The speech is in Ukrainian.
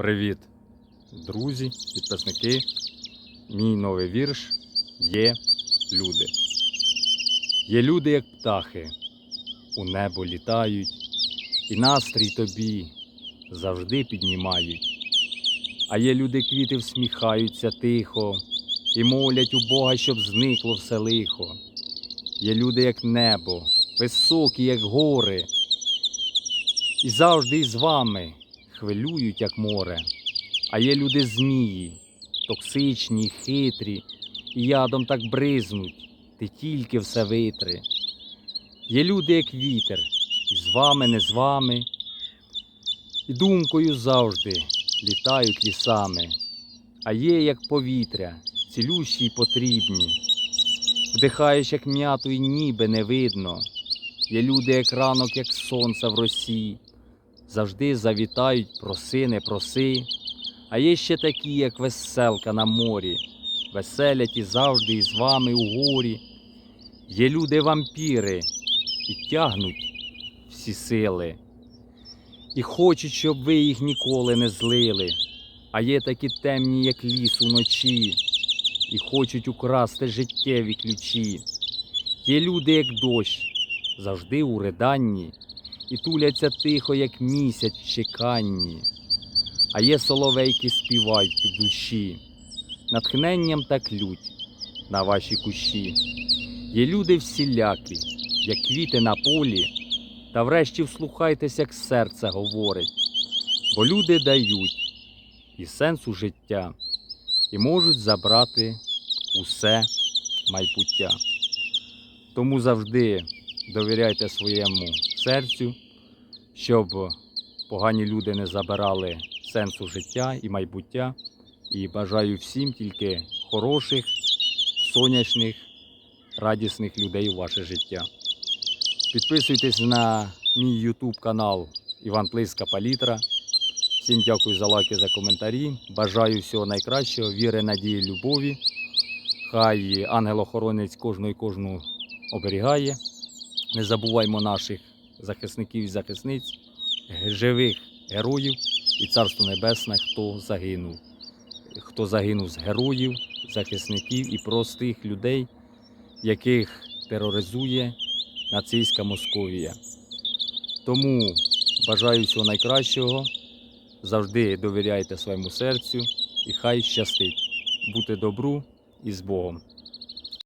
Привіт, друзі, підписники. Мій новий вірш є люди. Є люди, як птахи, у небо літають, і настрій тобі завжди піднімають. А є люди, квіти всміхаються тихо і молять у Бога, щоб зникло все лихо. Є люди, як небо, високі, як гори, і завжди із вами хвилюють, як море. А є люди змії, токсичні, хитрі, і ядом так бризнуть, ти тільки все витри. Є люди, як вітер, і з вами, не з вами, і думкою завжди літають лісами, а є, як повітря, цілющі й потрібні. Вдихаєш, як м'яту, і ніби не видно. Є люди, як ранок, як сонце в росі, завжди завітають проси, не проси. А є ще такі, як веселка на морі, веселять і завжди із вами у горі. Є люди вампіри і тягнуть всі сили, і хочуть, щоб ви їх ніколи не злили. А є такі темні, як ліс уночі, і хочуть украсти життєві ключі. Є люди, як дощ, завжди у риданні, і туляться тихо, як місяць чеканні. А є соловейки співають в душі, натхненням так лють на ваші кущі. Є люди всілякі, як квіти на полі, та врешті вслухайтесь, як серце говорить, бо люди дають і сенсу життя, і можуть забрати усе майбуття. Тому завжди довіряйте своєму серцю, щоб погані люди не забирали сенсу життя і майбуття. І бажаю всім тільки хороших, сонячних, радісних людей у ваше життя. Підписуйтесь на мій YouTube канал Іван Плиска Палітра. Всім дякую за лайки, за коментарі. Бажаю всього найкращого, віри, надії, любові. Хай ангел-охоронець кожну і кожну оберігає. Не забуваймо наших захисників і захисниць, живих героїв і Царство Небесне, хто загинув. Хто загинув з героїв, захисників і простих людей, яких тероризує нацистська Московія. Тому бажаю всього найкращого. Завжди довіряйте своєму серцю і хай щастить. Бути добру і з Богом.